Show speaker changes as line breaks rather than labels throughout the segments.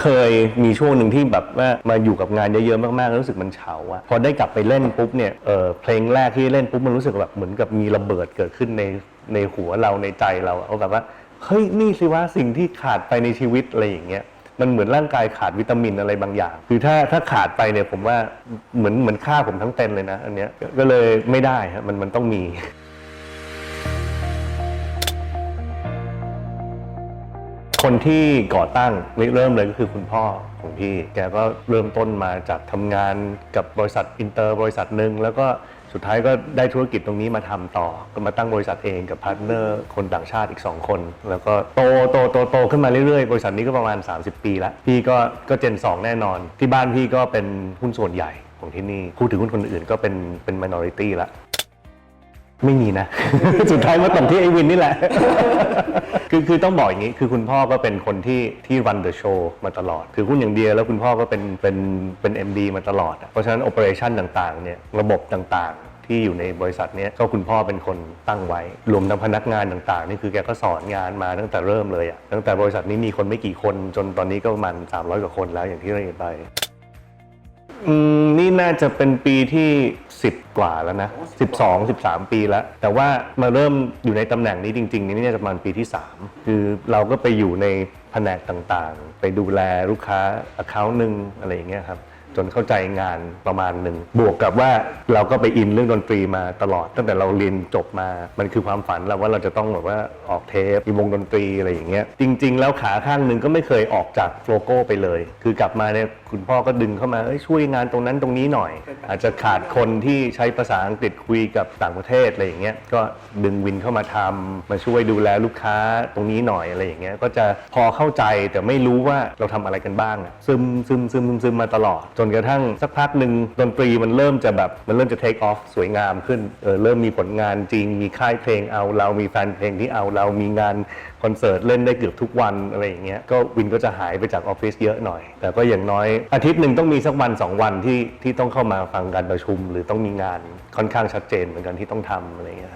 เคยมีช่วงหนึ่งที่แบบว่ามาอยู่กับงานเยอะๆมากๆแล้วรู้สึกมันเฉาอะพอได้กลับไปเล่นปุ๊บเนี่ยเออเพลงแรกที่เล่นปุ๊บมันรู้สึกแบบเหมือนกับมีระเบิดเกิดขึ้นในในหัวเราในใจเราอะเอาแบบว่าเฮ้ยนี่สิว่าสิ่งที่ขาดไปในชีวิตอะไรอย่างเงี้ยมันเหมือนร่างกายขาดวิตามินอะไรบางอย่าง คือถ้าถ้าขาดไปเนี่ยผมว่าเหมือนเหมือนฆ่าผมทั้งเป็นเลยนะ อันเนี้ยก็ก็เลยไม่ได้ฮะมันมันต้องมี คนที่ก่อตั้งเริ่มเลยก็คือคุณพ่อของพี่ แกก็เริ่มต้นมาจากทำงานกับบริษัทอินเตอร์บริษัทหนึ่งแล้วก็สุดท้ายก็ได้ธุรกิจตรงนี้มาทำต่อ ก็มาตั้งบริษัทเองกับพาร์ทเนอร์คนต่างชาติอีก 2 คน แล้วก็โตโตโตโตขึ้นมาเรื่อยๆ บริษัทนี้ก็ประมาณ 30 ปีแล้ว พี่ก็ก็เจน 2 แน่นอน ที่บ้านพี่ก็เป็นหุ้นส่วนใหญ่ของที่นี่พูดถึงหุ้นคนอื่นก็เป็นเป็น minority ละ ไม่มีนะ สุดท้ายมาตกที่ไอวินนี่แหละ คือคือต้องบอกอย่างนี้ คือคุณพ่อก็เป็นคนที่ที่ run the show มาตลอด คือหุ้นอย่างเดียวแล้วคุณพ่อก็เป็นเป็นเป็น MD มาตลอดอะเพราะฉะนั้น operation ต่างๆเนี่ยระบบต่างๆ ที่อยู่ในบริษัทเนี้ยก็คุณพ่อเป็นคนตั้งไว้ รวมทั้งพนักงานต่างๆ นี่คือแกก็สอนงานมาตั้งแต่เริ่มเลยอะตั้งแต่บริษัทนี้มีคนไม่กี่คนจนตอนนี้ก็ประมาณ300 กว่าคนแล้วอย่างที่เราเห็นไป อืมนี่น่าจะเป็นปีที่ 10 กว่าแล้วนะ 12 13 ปีแล้ว แต่ว่ามาเริ่มอยู่ในตำแหน่งนี้จริงๆ นี่น่าจะประมาณปีที่ 3 คือเราก็ไปอยู่ในแผนกต่างๆ ไปดูแลลูกค้า account หนึ่งอะไรอย่างเงี้ยครับ จนเข้าใจงานประมาณหนึ่งบวกกับว่าเราก็ไปอินเรื่องดนตรีมาตลอด ตั้งแต่เราเรียนจบมามันคือความฝันเราว่าเราจะต้องแบบว่าออกเทปมีวงดนตรีอะไรอย่างเงี้ยจริง ๆ แล้วขาข้างหนึ่งก็ไม่เคยออกจากโลโก้ไปเลย คือกลับมาเนี่ยคุณพ่อก็ดึงเข้ามาเอ้ยช่วยงานตรงนั้นตรงนี้หน่อย อาจจะขาดคนที่ใช้ภาษาอังกฤษคุยกับต่างประเทศอะไรอย่างเงี้ยก็ดึงวินเข้ามาทำมาช่วยดูแลลูกค้าตรงนี้หน่อยอะไรอย่างเงี้ยก็จะพอเข้าใจแต่ไม่รู้ว่าเราทำอะไรกันบ้างอะซึมซึมซึมซึมซึมมาตลอดจนกระทั่งสักพักหนึ่งดนตรีมันเริ่มจะแบบมันเริ่มจะ take off สวยงามขึ้นเออเริ่มมีผลงานจริง มีค่ายเพลงเอาเรามีแฟนเพลงที่เอาเรามีงานคอนเสิร์ตเล่นได้เกือบทุกวันอะไรอย่างเงี้ยก็วินก็จะหายไปจากออฟฟิศเยอะหน่อย แต่ก็อย่างน้อยอาทิตย์หนึ่งต้องมีสักวันสองวันที่ที่ต้องเข้ามาฟังการประชุม หรือต้องมีงานค่อนข้างชัดเจนเหมือนกันที่ต้องทำอะไรอย่างเงี้ย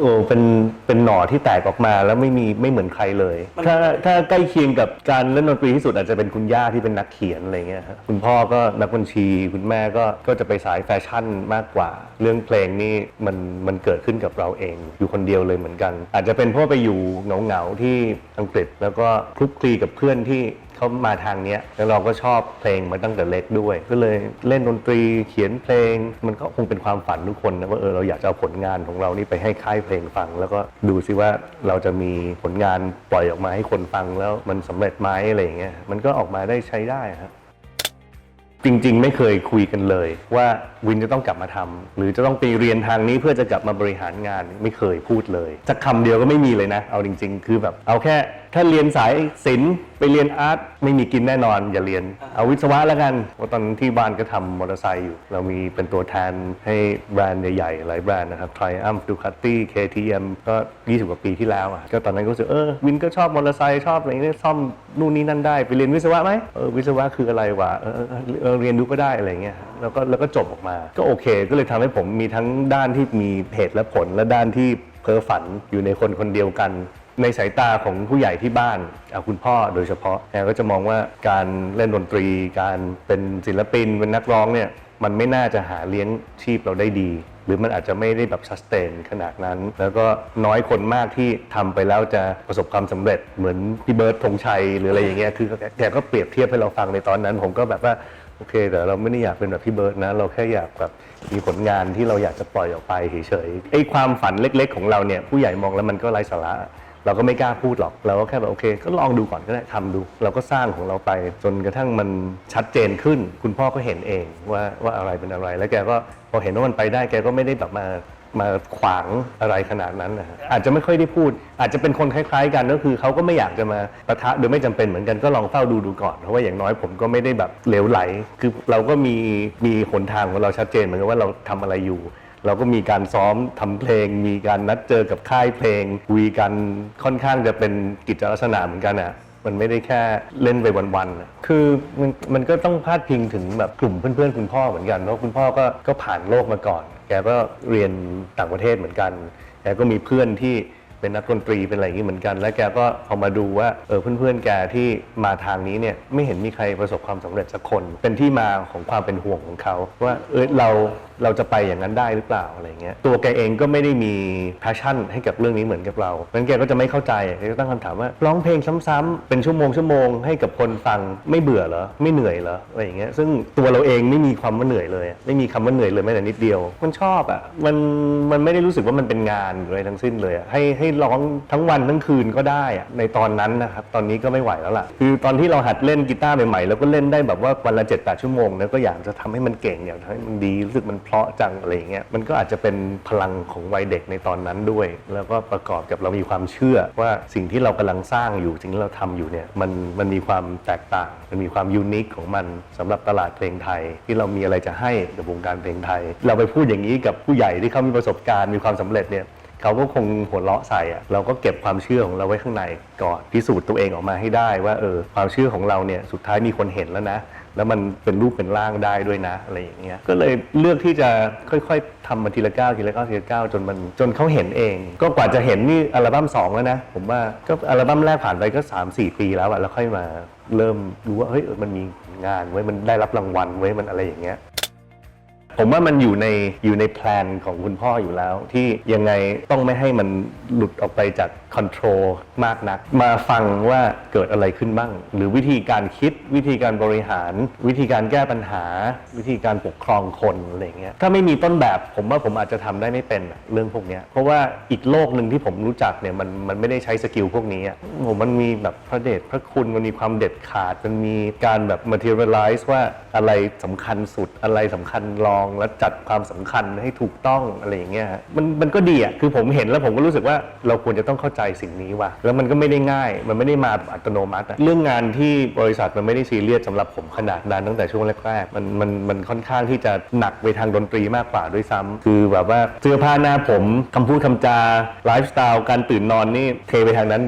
โอ้เป็นเป็นหน่อที่แตกออกมาแล้วไม่มีไม่เหมือนใครเลยถ้าถ้าใกล้เคียงกับการเล่นดนตรีที่สุดอาจจะเป็นคุณย่าที่เป็นนักเขียนอะไรเงี้ยครับคุณพ่อก็นักบัญชี คุณแม่ก็ก็จะไปสายแฟชั่นมากกว่า เรื่องเพลงนี่มันมันเกิดขึ้นกับเราเอง อยู่คนเดียวเลยเหมือนกัน อาจจะเป็นเพราะไปอยู่เหงาเหงาๆที่อังกฤษ แล้วก็คลุกคลีกับเพื่อนที่ เขามาทางเนี้ยแล้วเราก็ชอบเพลงมาตั้งแต่เล็กด้วย ก็เลยเล่นดนตรีเขียนเพลง มันก็คงเป็นความฝันทุกคนนะว่าเออเราอยากจะเอาผลงานของเรานี่ไปให้ค่ายเพลงฟัง แล้วก็ดูซิว่าเราจะมีผลงานปล่อยออกมาให้คนฟังแล้วมันสำเร็จไหมอะไรอย่างเงี้ยมันก็ออกมาได้ใช้ได้ครับจริง ๆ ไม่เคยคุยกันเลย ว่าวินจะต้องกลับมาทำหรือจะต้องไปเรียนทางนี้เพื่อจะกลับมาบริหารงานไม่เคยพูดเลยสักคำเดียวก็ไม่มีเลยนะ เอาจริง ๆ คือแบบเอาแค่ ถ้าเรียนสายศิลป์ไปเรียนอาร์ตไม่มีกินแน่นอน อย่าเรียน เอาวิศวะแล้วกันเพราะตอนนั้นที่บ้านก็ทำมอเตอร์ไซค์อยู่ เรามีเป็นตัวแทนให้แบรนด์ใหญ่ๆ หลายแบรนด์นะครับ Triumph Ducati KTM ก็ 20 กว่าปีที่แล้วอะก็ตอนนั้นก็รู้สึกเออวินก็ชอบมอเตอร์ไซค์ชอบอะไรอย่างเงี้ยซ่อมนู่นนี่นั่นได้ ไปเรียนวิศวะไหมเออวิศวะคืออะไรวะเออเออเออเออเรียนดูก็ได้อะไรอย่างเงี้ยแล้วก็แล้วก็จบออกมา ก็โอเค ก็เลยทำให้ผมมีทั้งด้านที่มีเหตุและผลและด้านที่เพ้อฝันอยู่ในคนคนเดียวกัน ในสายตาของผู้ใหญ่ที่บ้านเอาคุณพ่อโดยเฉพาะแกก็จะมองว่าการเล่นดนตรี การเป็นศิลปินเป็นนักร้องเนี่ยมันไม่น่าจะหาเลี้ยงชีพเราได้ดี หรือมันอาจจะไม่ได้แบบสเตนขนาดนั้น แล้วก็น้อยคนมากที่ทำไปแล้วจะประสบความสำเร็จเหมือนพี่เบิร์ดธงชัยหรืออะไรอย่างเงี้ยคือแกแกก็เปรียบเทียบให้เราฟังในตอนนั้น ผมก็แบบว่าโอเคแต่เราไม่ได้อยากเป็นแบบพี่เบิร์ดนะ เราแค่อยากแบบมีผลงานที่เราอยากจะปล่อยออกไปเฉยๆไอ้ความฝันเล็ก ๆ ของเราเนี่ยผู้ใหญ่มองแล้วมันก็ไร้สาระ เราก็ไม่กล้าพูดหรอก เราก็แค่แบบโอเค ก็ลองดูก่อนก็ได้ทำดู เราก็สร้างของเราไปจนกระทั่งมันชัดเจนขึ้น คุณพ่อก็เห็นเองว่าว่าอะไรเป็นอะไร แล้วแกก็พอเห็นว่ามันไปได้แกก็ไม่ได้แบบมามาขวางอะไรขนาดนั้นนะฮะอาจจะไม่ค่อยได้พูด อาจจะเป็นคนคล้าย ๆ กันก็คือเขาก็ไม่อยากจะมาปะทะโดยไม่จำเป็นเหมือนกันก็ลองเฝ้าดูดูก่อนเพราะว่าอย่างน้อยผมก็ไม่ได้แบบเหลวไหล คือเราก็มีมีหนทางของเราชัดเจนเหมือนกันว่าเราทำอะไรอยู่ เราก็มีการซ้อมทำเพลง มีการนัดเจอกับค่ายเพลงคุยกันค่อนข้างจะเป็นกิจลักษณะเหมือนกันอะมันไม่ได้แค่เล่นไปวันๆอะคือมันมันก็ต้องพาดพิงถึงแบบกลุ่มเพื่อนๆ คุณพ่อเหมือนกัน เพราะคุณพ่อก็ก็ผ่านโลกมาก่อน แกก็เรียนต่างประเทศเหมือนกัน แกก็มีเพื่อนที่ เป็นนักดนตรีเป็นอะไรอย่างนี้เหมือนกัน แล้วแกก็พอมาดูว่าเออเพื่อนๆแกที่มาทางนี้เนี่ยไม่เห็นมีใครประสบความสำเร็จสักคน เป็นที่มาของความเป็นห่วงของเขาว่าเออเราเราจะไปอย่างนั้นได้หรือเปล่าอะไรเงี้ยตัวแกเองก็ไม่ได้มี passion ให้กับเรื่องนี้เหมือนกับเราเพราะนั้นแกก็จะไม่เข้าใจแกก็ตั้งคำถามว่าร้องเพลงซ้ำๆเป็นชั่วโมงชั่วโมงให้กับคนฟังไม่เบื่อเหรอไม่เหนื่อยเหรออะไรอย่างเงี้ยซึ่งตัวเราเองไม่มีความว่าเหนื่อยเลย ไม่มีคำว่าเหนื่อยเลยแม้แต่นิดเดียว มันชอบอะมันมันไม่ได้รู้สึกว่ามันเป็นงานหรืออะไรทั้งสิ้นเลยให้ให้ร้องทั้งวันทั้งคืนก็ได้อะในตอนนั้นนะครับตอนนี้ก็ไม่ไหวแล้วล่ะ คือตอนที่เราหัดเล่นกีตาร์ใหม่ๆแล้วก็เล่นได้แบบว่าวันละ7 8ชั่วโมงแล้วก็อยากจะทำให้มันเก่งอยากให้มันดีรู้สึกมันเพราะจังอะไรอย่างเงี้ยมันก็อาจจะเป็นพลังของวัยเด็กในตอนนั้นด้วย แล้วก็ประกอบกับเรามีความเชื่อว่าสิ่งที่เรากำลังสร้างอยู่สิ่งที่เราทำอยู่เนี่ยมันมันมีความแตกต่าง มันมีความยูนิคของมันสำหรับตลาดเพลงไทย ที่เรามีอะไรจะให้กับวงการเพลงไทย เราไปพูดอย่างนี้กับผู้ใหญ่ที่เขามีประสบการณ์มีความสำเร็จเนี่ย เขาก็คงหัวเราะใส่อะเราก็เก็บความเชื่อของเราไว้ข้างในก่อนพิสูจน์ตัวเองออกมาให้ได้ว่าเออความเชื่อของเราเนี่ยสุดท้ายมีคนเห็นแล้วนะ แล้วมันเป็นรูปเป็นร่างได้ด้วยนะอะไรอย่างเงี้ยก็เลยเลือกที่จะค่อยๆทำมาทีละก้าวทีละก้าวทีละก้าวจนมันจนเขาเห็นเอง ก็กว่าจะเห็นนี่อัลบั้มสองแล้วนะผมว่าก็อัลบั้มแรกผ่านไปก็ 3-4 ปีแล้วอะแล้วค่อยมาเริ่มรู้ว่าเฮ้ยมันมีงานไว้มันได้รับรางวัลไว้มันอะไรอย่างเงี้ย ผมว่ามันอยู่ในอยู่ในแพลนของคุณพ่ออยู่แล้ว ที่ยังไงต้องไม่ให้มันหลุดออกไปจากคอนโทรลมากนัก มาฟังว่าเกิดอะไรขึ้นบ้าง หรือวิธีการคิดวิธีการบริหาร วิธีการแก้ปัญหา วิธีการปกครองคนอะไรเงี้ยถ้าไม่มีต้นแบบผมว่าผมอาจจะทำได้ไม่เป็นเรื่องพวกนี้เพราะว่าอีกโลกหนึ่งที่ผมรู้จักเนี่ยมันมันไม่ได้ใช้สกิลพวกนี้ผมมันมีแบบพระเดชพระคุณมันมีความเด็ดขาดมันมีการแบบ materialize ว่าอะไรสำคัญสุดอะไรสำคัญรองแล้วจัดความสำคัญให้ถูกต้องอะไรอย่างเงี้ยมันมันก็ดีอะคือผมเห็นแล้วผมก็รู้สึกว่าเราควรจะต้องเข้าใจสิ่งนี้ว่ะแล้วมันก็ไม่ได้ง่าย มันไม่ได้มาอัตโนมัติเรื่องงานที่บริษัทมันไม่ได้ซีเรียสสำหรับผมขนาดนั้นตั้งแต่ช่วงแรกๆมันมันมันค่อนข้างที่จะหนักไปทางดนตรีมากกว่าด้วยซ้ำคือแบบว่าเสื้อผ้าหน้าผมคำพูดคำจาไลฟ์สไตล์การตื่นนอนนี่เทไปทางนั้น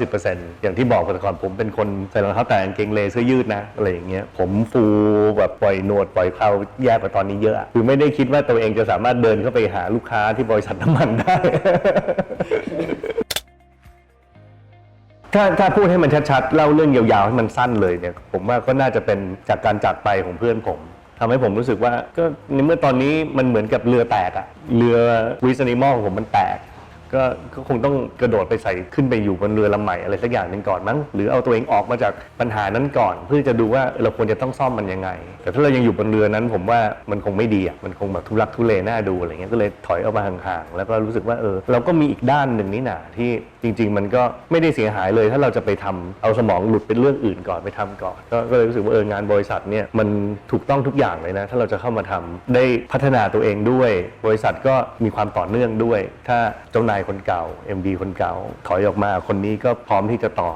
80-90%อย่างที่บอกแต่ก่อนผมเป็นคนใส่รองเท้าแตะกางเกงเลเสื้อยืดนะอะไรอย่างเงี้ยผมฟูแบบปล่อยหนวดปล่อยเคราแย่กว่าตอนนี้เยอะอะคือไม่ได้คิดว่าตัวเองจะสามารถเดินเข้าไปหาลูกค้าที่บริษัทน้ำมันได้ ถ้าถ้าพูดให้มันชัดๆ เล่าเรื่องยาวๆ ให้มันสั้นเลยเนี่ย ผมว่าก็น่าจะเป็นจากการจากไปของเพื่อนผมทำให้ผมรู้สึกว่าก็ในเมื่อตอนนี้มันเหมือนกับเรือแตกอะเรือวิสนิมอลของผมมันแตก ก็ก็คงต้องกระโดดไปใส่ขึ้นไปอยู่บนเรือลำใหม่อะไรสักอย่างหนึ่งก่อนมั้งหรือเอาตัวเองออกมาจากปัญหานั้นก่อน เพื่อจะดูว่าเราควรจะต้องซ่อมมันยังไง แต่ถ้าเรายังอยู่บนเรือนั้น ผมว่ามันคงไม่ดีอะมันคงแบบทุลักทุเลน่าดูอะไรเงี้ยก็เลยถอยออกมาห่างๆแล้วก็รู้สึกว่าเออเราก็มีอีกด้านหนึ่งนี่หนาที่จริง ๆ มันก็ไม่ได้เสียหายเลย ถ้าเราจะไปทำเอาสมองหลุดเป็นเรื่องอื่นก่อนไปทำก่อนก็ก็เลยรู้สึกว่าเอองานบริษัทเนี่ยมันถูกต้องทุกอย่างเลยนะถ้าเราจะเข้ามาทำได้พัฒนาตัวเองด้วย บริษัทก็มีความต่อเนื่องด้วย ถ้าเจ้านายคนเก่า MD คนเก่า ถอยออกมาคนนี้ก็พร้อมที่จะต่อ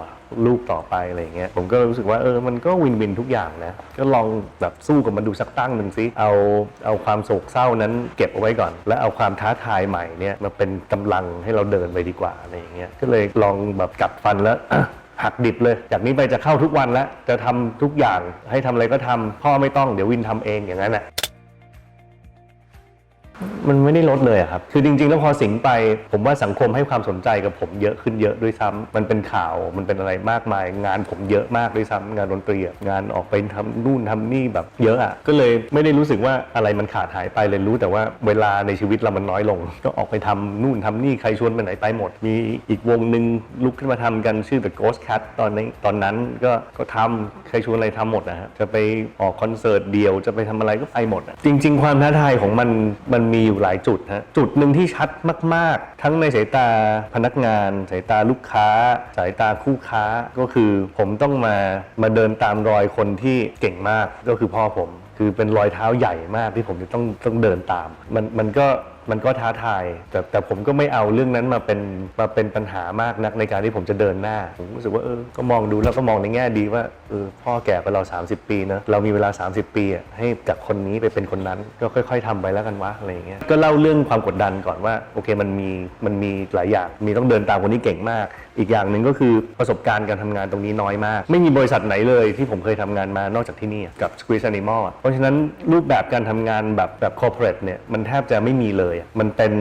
ลูกต่อไปอะไรอย่างเงี้ยผมก็รู้สึกว่าเออมันก็วินวินทุกอย่างนะ ก็ลองแบบสู้กับมันดูสักตั้งหนึ่งสิเอาเอาความโศกเศร้านั้นเก็บเอาไว้ก่อน และเอาความท้าทายใหม่เนี่ยมาเป็นกำลังให้เราเดินไปดีกว่าอะไรอย่างเงี้ยก็เลยลองแบบกัดฟันแล้วหักดิบเลย จากนี้ไปจะเข้าทุกวันแล้ว จะทำทุกอย่างให้ทำอะไรก็ทำพ่อไม่ต้องเดี๋ยววินทำเองอย่างนั้นแหละ มันไม่ได้ลดเลยอะครับ คือจริง ๆ แล้วพอสิงไป ผมว่าสังคมให้ความสนใจกับผมเยอะขึ้นเยอะด้วยซ้ำมันเป็นข่าวมันเป็นอะไรมากมาย งานผมเยอะมากด้วยซ้ำงานดนตรีอะงานออกไปทำนู่นทำนี่แบบเยอะอะก็เลยไม่ได้รู้สึกว่าอะไรมันขาดหายไปเลยรู้แต่ว่าเวลาในชีวิตเรามันน้อยลง ก็ออกไปทำนู่นทำนี่ใครชวนไปไหนไปหมด มีอีกวงหนึ่งลุกขึ้นมาทำกันชื่อ The Ghost Cat ตอนนี้ตอนนั้นก็ก็ทำใครชวนอะไรทำหมดนะฮะจะไปออกคอนเสิร์ตเดียวจะไปทำอะไรก็ไปหมดอะจริง ๆ ความท้าทายของมันมันมีอยู่ยู่หลายจุดฮะจุดหนึ่งที่ชัดมาก ๆ ทั้งในสายตาพนักงาน สายตาลูกค้า สายตาคู่ค้าก็คือผมต้องมามาเดินตามรอยคนที่เก่งมากก็คือพ่อผมคือเป็นรอยเท้าใหญ่มากที่ผมจะต้องต้องเดินตาม มันมันก็มันก็ท้าทาย แต่แต่ผมก็ไม่เอาเรื่องนั้นมาเป็นมาเป็นปัญหามากนักในการที่ผมจะเดินหน้า ผมรู้สึกว่าเออก็มองดูแล้วก็มองในแง่ดีว่าเออพ่อแก่กว่าเรา 30 ปีนะเรามีเวลา 30 ปีอะให้จากคนนี้ไปเป็นคนนั้น ก็ค่อย ๆทำไปแล้วกันวะอะไรอย่างเงี้ยก็เล่าเรื่องความกดดันก่อนว่าโอเคมันมีมันมีหลายอย่างมีต้องเดินตามคนนี้เก่งมาก อีกอย่างหนึ่งก็คือประสบการณ์การทำงานตรงนี้น้อยมาก ไม่มีบริษัทไหนเลยที่ผมเคยทำงานมานอกจากที่นี่กับ Squeeze Animal ราะฉะนั้นรูปแบบการทำงานแบบแบบ corporate เนี่ยมันแทบจะไม่มีเลย มันเป็น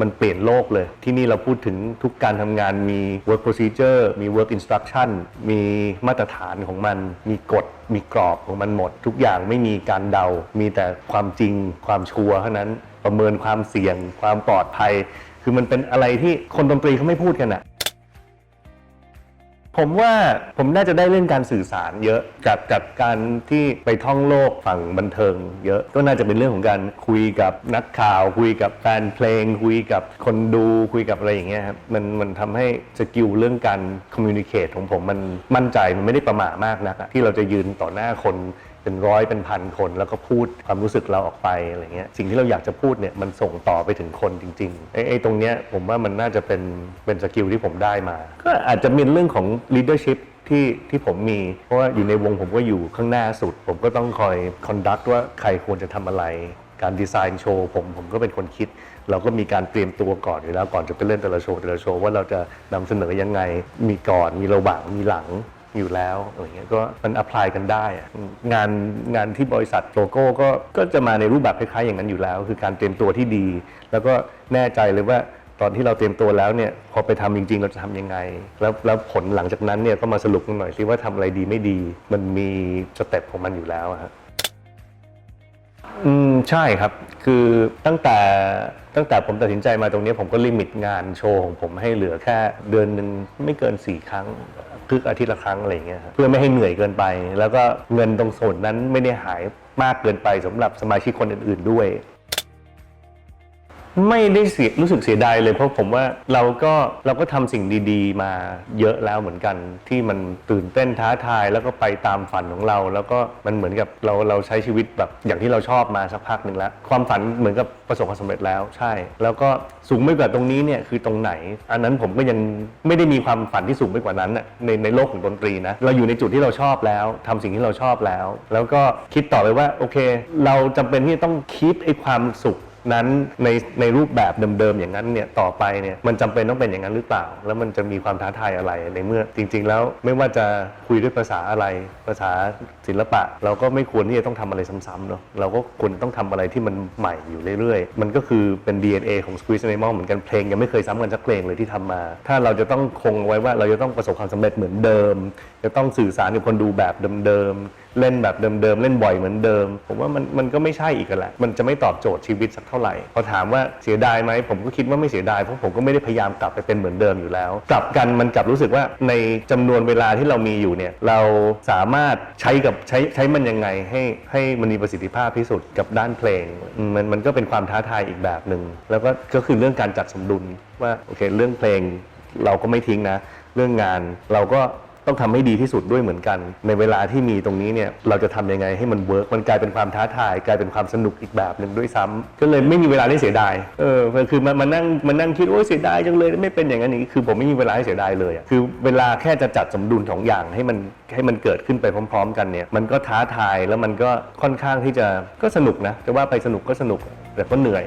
มันเปลี่ยนโลกเลย ที่นี่เราพูดถึงทุกการทำงานมี work procedure มี work instruction มีมาตรฐานของมัน มีกฎมีกรอบของมันหมด ทุกอย่างไม่มีการเดา มีแต่ความจริงความชัวร์เท่านั้นประเมินความเสี่ยงความปลอดภัย คือมันเป็นอะไรที่คนดนตรีเขาไม่พูดกันอะ ผมว่าผมน่าจะได้เรื่องการสื่อสารเยอะกับกับการที่ไปท่องโลกฝั่งบันเทิง เยอะก็น่าจะเป็นเรื่องของการคุยกับนักข่าว คุยกับแฟนเพลง คุยกับคนดูคุยกับอะไรอย่างเงี้ยครับมันมันทำให้สกิลเรื่องการคอมมิวนิเคตของผมมันมั่นใจมันไม่ได้ประหม่ามากนักอะที่เราจะยืนต่อหน้าคน เป็นร้อยเป็นพันคน แล้วก็พูดความรู้สึกเราออกไปอะไรเงี้ยสิ่งที่เราอยากจะพูดเนี่ยมันส่งต่อไปถึงคนจริงๆไอ้ไอ้ตรงเนี้ยผมว่ามันน่าจะเป็นเป็นสกิลที่ผมได้มา ก็อาจจะมีเรื่องของ leadership ที่ที่ผมมี เพราะว่าอยู่ในวงผมก็อยู่ข้างหน้าสุด ผมก็ต้องคอยคอนดักว่าใครควรจะทำอะไร การดีไซน์โชว์ผมผมก็เป็นคนคิด เราก็มีการเตรียมตัวก่อนอยู่แล้วก่อนจะไปเล่นแต่ละโชว์แต่ละโชว์ว่าเราจะนำเสนอยังไงมีก่อนมีระหว่างมีหลัง อยู่แล้วอะไรเงี้ยก็มันอพพลายกันได้อะงานงานที่บริษัทโลโก้ก็ก็จะมาในรูปแบบคล้ายๆอย่างนั้นอยู่แล้ว คือการเตรียมตัวที่ดี แล้วก็แน่ใจเลยว่าตอนที่เราเตรียมตัวแล้วเนี่ยพอไปทำจริง ๆ เราจะทำยังไง แล้วแล้วผลหลังจากนั้นเนี่ยก็มาสรุปกันหน่อยสิว่าทำอะไรดีไม่ดี มันมีสเต็ปของมันอยู่แล้วอะฮะอืมใช่ครับคือตั้งแต่ ตั้งแต่ผมตัดสินใจมาตรงนี้ผมก็ลิมิตงานโชว์ของผมให้เหลือแค่เดือนหนึ่งไม่เกิน 4 ครั้งคืออาทิตย์ละครั้งอะไรอย่างเงี้ยครับเพื่อไม่ให้เหนื่อยเกินไป แล้วก็เงินตรงส่วนนั้นไม่ได้หายมากเกินไปสำหรับสมาชิกคนอื่น ๆด้วย ไม่ได้เสียรู้สึกเสียดายเลยเพราะผมว่าเราก็เราก็ทำสิ่งดีๆ มาเยอะแล้วเหมือนกัน ที่มันตื่นเต้นท้าทายแล้วก็ไปตามฝันของเรา แล้วก็มันเหมือนกับเราเราใช้ชีวิตแบบอย่างที่เราชอบมาสักพักหนึ่งแล้วความฝันเหมือนกับประสบความสำเร็จแล้วใช่ แล้วก็สูงไม่กว่าตรงนี้เนี่ยคือตรงไหน อันนั้นผมก็ยังไม่ได้มีความฝันที่สูงไปกว่านั้นน่ะในในโลกของดนตรีนะเราอยู่ในจุดที่เราชอบแล้วทำสิ่งที่เราชอบแล้ว แล้วก็คิดต่อไปว่าโอเค เราจำเป็นที่จะต้องคีปไอ้ความสุข นั้นในในรูปแบบเดิมๆอย่างนั้นเนี่ยต่อไปเนี่ยมันจำเป็นต้องเป็นอย่างนั้นหรือเปล่า แล้วมันจะมีความท้าทายอะไรในเมื่อจริง ๆ แล้วไม่ว่าจะคุยด้วยภาษาอะไร ภาษาศิลปะ เราก็ไม่ควรที่จะต้องทำอะไรซ้ำๆเนาะเราก็ควรต้องทำอะไรที่มันใหม่อยู่เรื่อยๆ มันก็คือเป็น DNA ของ Squeeze Animal เหมือนกันเพลงยังไม่เคยซ้ำกันสักเพลงเลยที่ทำมา ถ้าเราจะต้องคงไว้ว่าเราจะต้องประสบความสำเร็จเหมือนเดิม จะต้องสื่อสารกับคนดูแบบเดิมๆ เล่นแบบเดิมๆ เล่นบ่อยเหมือนเดิม ผมว่ามันมันก็ไม่ใช่อีกแล้วแหละ มันจะไม่ตอบโจทย์ชีวิตสักเท่าไหร่ พอถามว่าเสียดายไหม ผมก็คิดว่าไม่เสียดายเพราะผมก็ไม่ได้พยายามกลับไปเป็นเหมือนเดิมอยู่แล้ว กลับกันมันกลับรู้สึกว่าในจำนวนเวลาที่เรามีอยู่เนี่ยเราสามารถใช้กับใช้ใช้มันยังไงให้ให้มันมีประสิทธิภาพที่สุดกับด้านเพลง มันมันก็เป็นความท้าทายอีกแบบหนึ่งแล้วก็ก็คือเรื่องการจัดสมดุลว่าโอเคเรื่องเพลงเราก็ไม่ทิ้งนะ เรื่องงานเราก็ ต้องทำให้ดีที่สุดด้วยเหมือนกัน ในเวลาที่มีตรงนี้เนี่ยเราจะทำยังไงให้มันเวิร์กมันกลายเป็นความท้าทาย กลายเป็นความสนุกอีกแบบหนึ่งด้วยซ้ำก็เลยไม่มีเวลาได้เสียดายเออคือมันมานั่งมานั่งคิดโอ้ยเสียดายจังเลยไม่เป็นอย่างนั้นอย่างนี้คือผมไม่มีเวลาให้เสียดายเลยคือเวลาแค่จะจัดสมดุลของอย่างให้มันให้มันเกิดขึ้นไปพร้อม ๆ กันเนี่ยมันก็ท้าทายแล้วมันก็ค่อนข้างที่จะก็สนุกนะจะว่าไปสนุกก็สนุกแต่ก็เหนื่อย